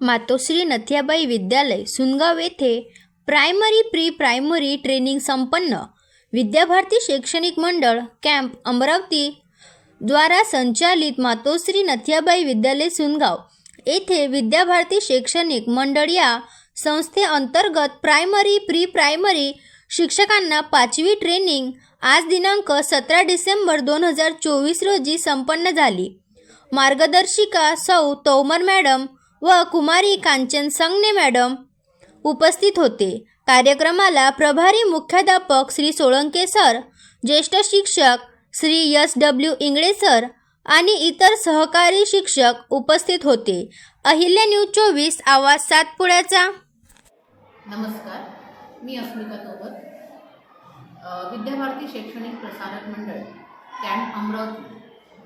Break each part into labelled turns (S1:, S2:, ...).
S1: मातोश्री नथियाबाई विद्यालय सुनगाव येथे primary pre primary training संपन्न. विद्याभारती शैक्षणिक मंडळ कॅम्प अमरावती द्वारा संचालित मातोश्री नथियाबाई विद्यालय सुनगाव येथे विद्याभारती शैक्षणिक मंडळ या संस्थेअंतर्गत प्रायमरी प्री प्रायमरी शिक्षकांना पाचवी ट्रेनिंग आज दिनांक सतरा डिसेंबर दोन हजार चोवीस रोजी संपन्न झाली. मार्गदर्शिका सौ तोमर मॅडम व कुमारी कांचन संगने मॅडम उपस्थित होते. कार्यक्रमाला प्रभारी मुख्याध्यापक श्री सोळंके सर ज्येष्ठ शिक्षक Shri S W Ingale sir आणि इतर सहकारी शिक्षक उपस्थित होते. अहिल्या न्यूज चोवीस आवाज सातपुड्याचा.
S2: नमस्कार मी अस्मिता तोवर विद्याभारती शैक्षणिक प्रसारक मंडळ कॅम्प अमरावती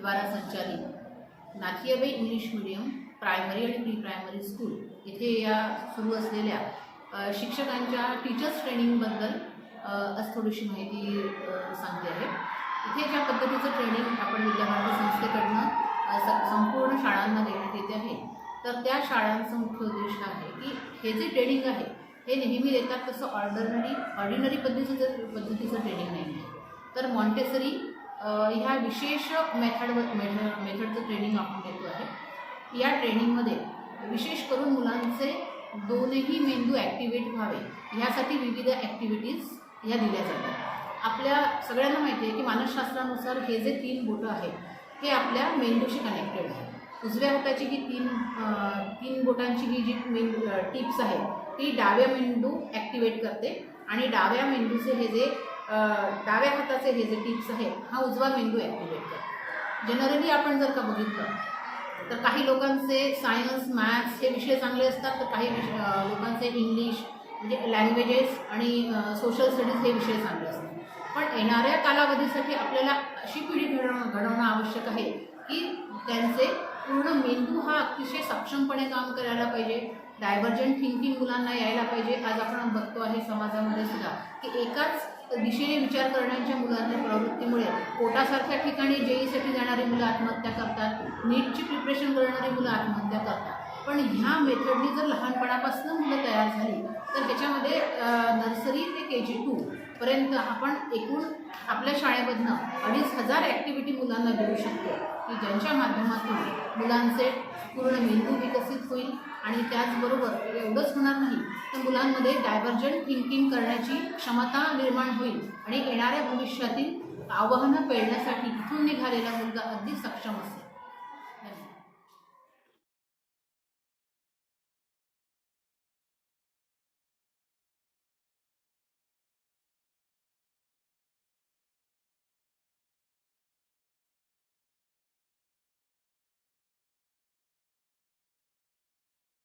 S2: द्वारा संचालित नाथियाबाई इंग्लिश मिडियम प्रायमरी आणि प्री प्रायमरी स्कूल. इथे या सुरू असलेल्या शिक्षकांच्या टीचर्स ट्रेनिंगबद्दल आज थोडीशी माहिती सांगते आहे. इथे ज्या पद्धतीचं ट्रेनिंग आपण विद्याभारती संस्थेकडनं स- संपूर्ण शाळांना देण्यात येते आहे तर त्या शाळांचा मुख्य उद्देश हा आहे की हे जे ट्रेनिंग आहे हे नेहमी देतात तसं ऑर्डनरी ऑर्डिनरी पद्धतीचं पद्धतीचं ट्रेनिंग नाही आहे. तर मॉन्टेसरी ह्या विशेष मेथड मेथड मेथडचं ट्रेनिंग आपण देतो आहे. या ट्रेनिंगमध्ये विशेष करून मुलांचे दोनही मेंदू ॲक्टिवेट व्हावे ह्यासाठी विविध ॲक्टिव्हिटीज ह्या दिल्या जातात. आपल्या सगळ्यांना माहिती आहे की मानसशास्त्रानुसार हे जे तीन बोटं आहेत हे आपल्या मेंदूशी कनेक्टेड आहे उजव्या हाताची ही तीन तीन बोटांची ही जी मेन टिप्स आहे ती डाव्या मेंदू ॲक्टिवेट करते आणि डाव्या मेंदूचे हे जे डाव्या हाताचे हे जे टिप्स आहेत हा उजवा मेंदू ॲक्टिवेट करतो. जनरली आपण जर का बघितलं तर काही लोकांचे सायन्स मॅथ्स हे विषय चांगले असतात तर काही विषय लोकांचे इंग्लिश म्हणजे लँग्वेजेस आणि सोशल स्टडीज हे विषय चांगले असतात. पण येणाऱ्या कालावधीसाठी आपल्याला अशी पिढी घडवणं घडवणं आवश्यक आहे की त्यांचे पूर्ण मेंदू हा अतिशय सक्षमपणे काम करायला पाहिजे. डायव्हर्जंट थिंकिंग मुलांना यायला पाहिजे. आज आपण बघतो आहे समाजामध्ये सुद्धा की एकाच दिशेने विचार करण्याच्या मुलांच्या प्रवृत्तीमुळे पोटासारख्या ठिकाणी जेईसाठी जाणारी मुलं आत्महत्या करतात. नीटची प्रिपरेशन करणारी मुलं आत्महत्या करतात. पण ह्या मेथडनी जर लहानपणापासून मुलं तयार झाली तर त्याच्यामध्ये नर्सरी ते के जी टू पर्यंत आपण एकूण आपल्या शाळेमधनं अडीच हजार ॲक्टिव्हिटी मुलांना देऊ शकतो. की ज्यांच्या माध्यमातून मुलांचे पूर्ण मेंदू होईल आणि त्याचबरोबर एवढंच होणार नाही तर मुलांमध्ये डायव्हर्जंट थिंकिंग करण्याची क्षमता निर्माण होईल आणि येणाऱ्या भविष्यातील आव्हानं पेळण्यासाठी इथून निघालेला मुलगा अगदी सक्षम असेल.